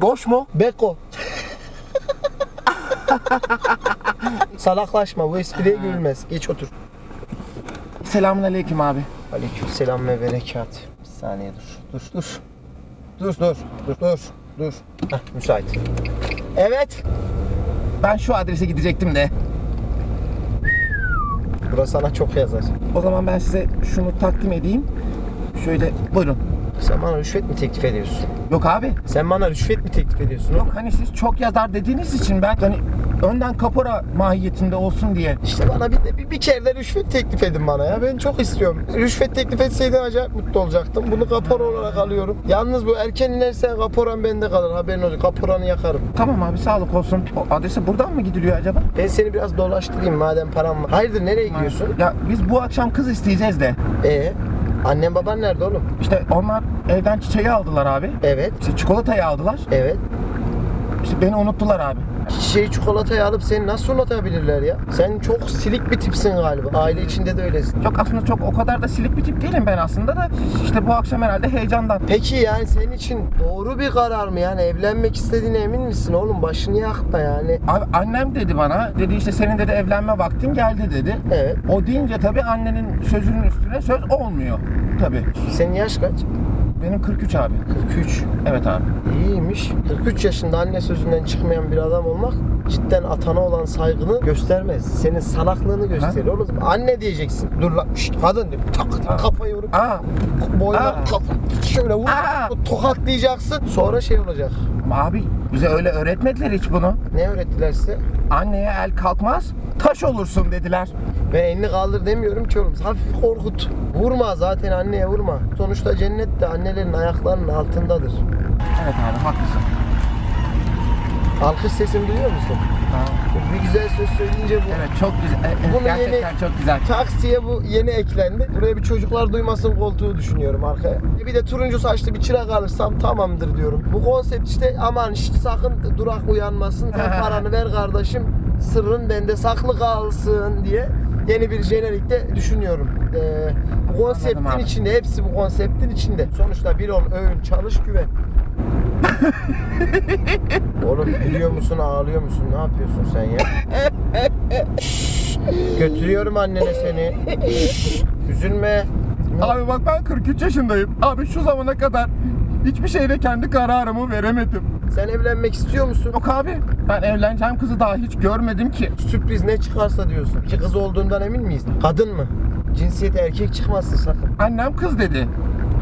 Boş mu? Beko. Salaklaşma bu espriye gülmez. Geç otur. Selamun aleyküm abi. Aleykümselam ve berekat. Bir saniye dur. Dur dur. Dur dur. Dur dur. Dur. Heh, müsait. Evet. Ben şu adrese gidecektim de. Burası sana çok yazar. O zaman ben size şunu takdim edeyim. Şöyle buyurun. Sen bana rüşvet mi teklif ediyorsun? Yok abi. Sen bana rüşvet mi teklif ediyorsun? Yok hani siz çok yazar dediğiniz için ben hani önden kapora mahiyetinde olsun diye. İşte bana bir, bir, bir kere de rüşvet teklif edin bana ya. Ben çok istiyorum. Rüşvet teklif etseydin acayip mutlu olacaktım. Bunu kapora olarak alıyorum. Yalnız bu erken inersen kaporan bende kalır. Haberin olsun. Kaporanı yakarım. Tamam abi sağlık olsun. O adrese buradan mı gidiliyor acaba? Ben seni biraz dolaştırayım madem param var. Hayırdır nereye gidiyorsun? Ya biz bu akşam kız isteyeceğiz de. Ee, annen baban nerede oğlum? İşte onlar evden çiçeği aldılar abi. Evet, İşte çikolatayı aldılar. evet. Beni unuttular abi. Şey çikolatayı alıp seni nasıl unutabilirler ya? Sen çok silik bir tipsin galiba. Aile içinde de öylesin. Yok aslında çok o kadar da silik bir tip değilim ben aslında da işte bu akşam herhalde heyecandan. Peki yani senin için doğru bir karar mı? Yani evlenmek istediğine emin misin oğlum? Başını yakma yani. Abi annem dedi bana dedi işte senin dedi evlenme vaktin geldi dedi. Evet. O deyince tabii annenin sözünün üstüne söz olmuyor. Tabii. Senin yaş kaç? Benim 43 abi. 43. Evet abi. İyiymiş. 43 yaşında anne sözünden çıkmayan bir adam olmak cidden atana olan saygını göstermez. Senin salaklığını gösterir oğlum. Anne diyeceksin. Dur lan. Şşt, kadın diyor. Tak Ha. kafayı vurup Aa boyuna Aa. kafa şöyle vurup tokatlayacaksın. Sonra şey olacak. ama abi bize öyle öğretmediler hiç bunu. Ne öğrettiler size? Anneye el kalkmaz taş olursun dediler. Ben elini kaldır demiyorum ki oğlum. Hafif korkut. Vurma zaten anneye vurma. Sonuçta cennet de annelerin ayaklarının altındadır. Evet abi haklısın. Alkış sesimi duyuyor musun? Ha. Bir güzel söz söyleyince bu. Evet çok güzel. e, e, Bunu gerçekten yeni- çok güzel. Taksiye bu yeni eklendi. Buraya bir çocuklar duymasın koltuğu düşünüyorum arkaya. Bir de turuncu saçlı bir çırak alırsam tamamdır diyorum. Bu konsept işte aman şşt, sakın durak uyanmasın. Paranı ver kardeşim. Sırrın bende saklı kalsın diye yeni bir jenerikte düşünüyorum. Ee, bu konseptin içinde, hepsi bu konseptin içinde. Sonuçta bir ol, övün, çalış, güven. Oğlum gülüyor musun, ağlıyor musun? Ne yapıyorsun sen ya? Götürüyorum annene seni. Üzülme. Abi bak ben 43 yaşındayım. Abi şu zamana kadar hiçbir şeyde kendi kararımı veremedim. Sen evlenmek istiyor musun? Yok abi ben evleneceğim kızı daha hiç görmedim ki. Sürpriz ne çıkarsa diyorsun. İki kız olduğundan emin miyiz? Kadın mı? Cinsiyeti erkek çıkmasın sakın. Annem kız dedi.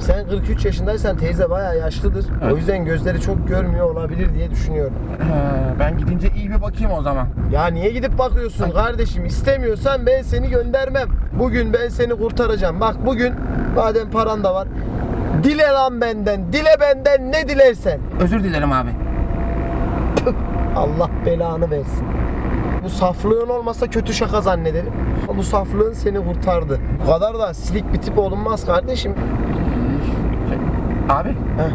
Sen 43 yaşındaysan teyze bayağı yaşlıdır. Evet. O yüzden gözleri çok görmüyor olabilir diye düşünüyorum. He, ben gidince iyi bir bakayım o zaman. Ya niye gidip bakıyorsun kardeşim? İstemiyorsan ben seni göndermem. Bugün ben seni kurtaracağım. Bak bugün madem paran da var. Dile lan benden. Dile benden ne dilersen. Özür dilerim abi. Allah belanı versin. Bu saflığın olmasa kötü şaka zannederim. Bu saflığın seni kurtardı. Bu kadar da silik bir tip olunmaz kardeşim. Abi Heh.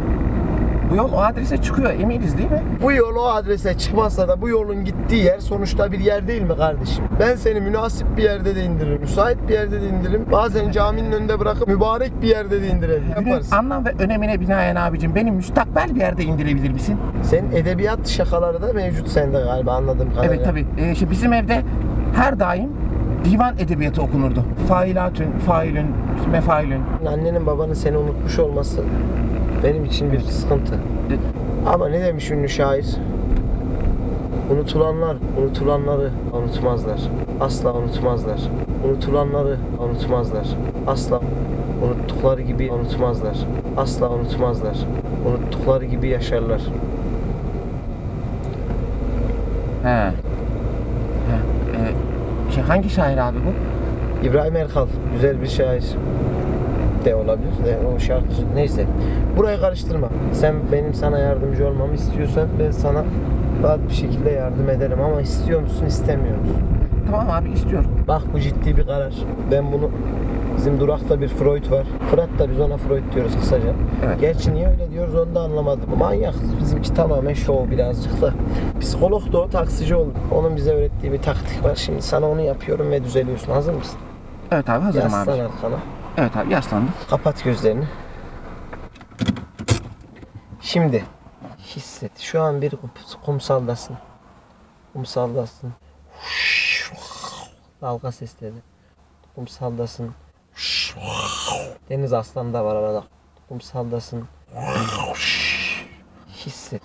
bu yol o adrese çıkıyor eminiz değil mi? Bu yol o adrese çıkmazsa da bu yolun gittiği yer sonuçta bir yer değil mi kardeşim? Ben seni münasip bir yerde de indiririm, müsait bir yerde de indiririm. Bazen caminin önünde bırakıp mübarek bir yerde de indirelim. Yaparız. anlam ve önemine binaen abicim beni müstakbel bir yerde indirebilir misin? Senin edebiyat şakaları da mevcut sende galiba anladığım kadarıyla. Evet tabii. Ee, işte bizim evde her daim divan edebiyatı okunurdu. Failatün, failün, mefailün. Annenin babanın seni unutmuş olması benim için bir sıkıntı. Ama ne demiş ünlü şair? Unutulanlar unutulanları unutmazlar. Asla unutmazlar. Unutulanları unutmazlar. Asla unuttukları gibi unutmazlar. Asla unutmazlar. Unuttukları gibi yaşarlar. He. Şey, hangi şair abi bu? İbrahim Erkal güzel bir şair de olabilir de o şarkıcı neyse. Burayı karıştırma. Sen benim sana yardımcı olmamı istiyorsan ben sana rahat bir şekilde yardım ederim ama istiyor musun istemiyor musun? Tamam abi istiyorum. Bak bu ciddi bir karar. Ben bunu bizim durakta bir Freud var. Fırat da biz ona Freud diyoruz kısaca. Evet. Gerçi niye öyle diyoruz onu da anlamadım. Manyakız. Bizimki tamamen şov birazcık da. Psikolog da o taksici oldu. Onun bize öğrettiği bir taktik var. Şimdi sana onu yapıyorum ve düzeliyorsun. Hazır mısın? Evet abi hazırım Yaslan abi. arkana. Evet abi yaslandım. Kapat gözlerini. Şimdi Hisset. Şu an bir kum- kumsaldasın. Kumsaldasın. Dalga sesleri. Kumsaldasın. Deniz aslan da var arada. Kumsaldasın. Hisset.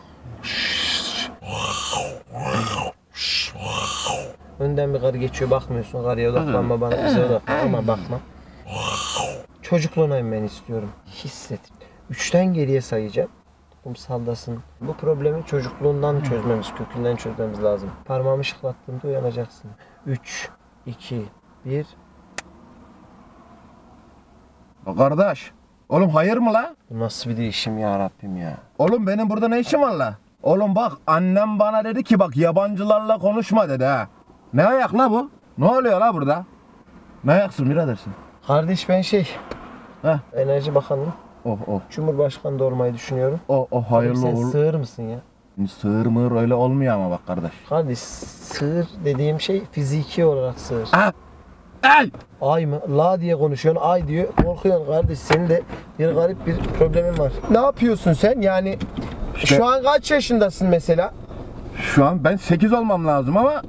Önden bir karı geçiyor bakmıyorsun karıya odaklanma bana bize odaklanma bakma. Çocukluğuna inmeni istiyorum. Hisset. Üçten geriye sayacağım. Kumsaldasın. Bu problemi çocukluğundan çözmemiz, kökünden çözmemiz lazım. Parmağımı şıklattığımda uyanacaksın. 3, 2, 1. Kardeş. Oğlum hayır mı la? Bu nasıl bir değişim ya Rabbim ya. Oğlum benim burada ne işim var la? Oğlum bak annem bana dedi ki bak yabancılarla konuşma dedi ha. Ne ayak la bu? Ne oluyor la burada? Ne ayaksın biradersin? Kardeş ben şey, Heh. Enerji Bakanlığı, Oh oh. Cumhurbaşkanı da olmayı düşünüyorum. Oh oh hayırlı Sen uğurlu. sığır mısın ya? Sığır mığır öyle olmuyor ama bak kardeş. Kardeş sığır dediğim şey fiziki olarak sığır. Ha? Ay! Ay mı? La diye konuşuyorsun, ay diyor. Korkuyorsun kardeş. Senin de bir garip bir problemin var. Ne yapıyorsun sen? Yani İşte- şu an kaç yaşındasın mesela? Şu an ben 8 olmam lazım ama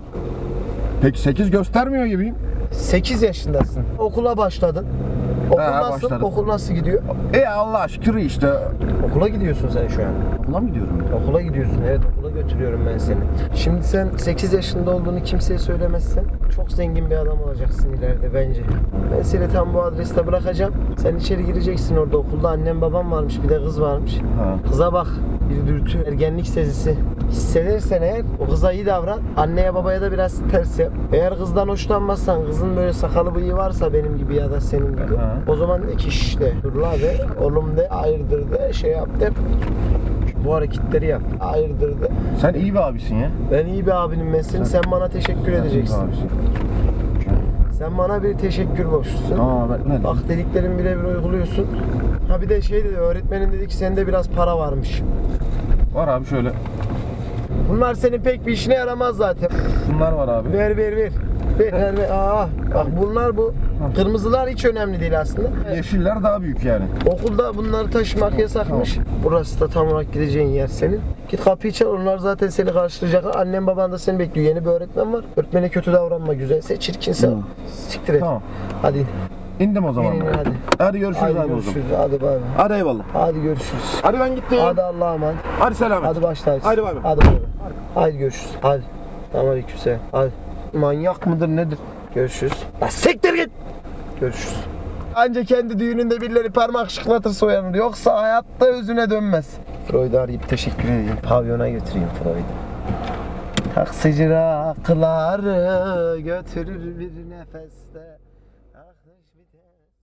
pek 8 göstermiyor gibiyim. 8 yaşındasın. Okula başladın. Okul He, nasıl? başladım. Okul nasıl gidiyor? E Allah şükür işte. Okula gidiyorsun sen şu an. Okula mı gidiyorum? Okula gidiyorsun. Evet götürüyorum ben seni. Şimdi sen 8 yaşında olduğunu kimseye söylemezsen çok zengin bir adam olacaksın ileride bence. Ben seni tam bu adreste bırakacağım. Sen içeri gireceksin orada okulda. Annem babam varmış bir de kız varmış. Ha. Kıza bak bir dürtü, ergenlik sezisi hissedersen eğer o kıza iyi davran. Anneye babaya da biraz ters yap. Eğer kızdan hoşlanmazsan, kızın böyle sakalı bıyığı varsa benim gibi ya da senin gibi. Aha. O zaman de ki işte dur la de, oğlum de, hayırdır de, şey yap de. Bu hareketleri yap. Hayırdır de. Sen iyi bir abisin ya. Ben iyi bir abinim ben senin. Sen bana teşekkür bir edeceksin. Sen bana bir teşekkür borçlusun. Aa ben ne Bak dediklerimi birebir uyguluyorsun. Ha bir de şey dedi, öğretmenin dedi ki sende biraz para varmış. Var abi şöyle. Bunlar senin pek bir işine yaramaz zaten. Bunlar var abi. Ver ver ver. Ver ver ver. Aa, bak bunlar bu. Kırmızılar hiç önemli değil aslında. Yeşiller daha büyük yani. Okulda bunları taşımak yasakmış. Burası da tam olarak gideceğin yer senin. Git kapıyı çal onlar zaten seni karşılayacak. Annem baban da seni bekliyor. Yeni bir öğretmen var. Öğretmene kötü davranma güzelse çirkinse Hı. siktir et. Tamam. Hadi. İndim o zaman. İn, in, ben. hadi. Hadi görüşürüz Hadi abi o zaman. görüşürüz. Hadi bay bay. Hadi eyvallah. Hadi görüşürüz. Hadi ben gittim. Hadi Allah'a emanet. Hadi selamet. Hadi başla. Hadi bay bay. Hadi bay bay. Hadi görüşürüz. Hadi. Tamam aleykümselam. Hadi. Manyak mıdır nedir? Görüşürüz. La siktir git. Görüşürüz. Anca kendi düğününde birileri parmak şıklatırsa uyanır. Yoksa hayatta özüne dönmez. Freud'u arayıp teşekkür edeyim. Pavyona götüreyim Freud'u. Taksici rakıları götürür bir nefeste.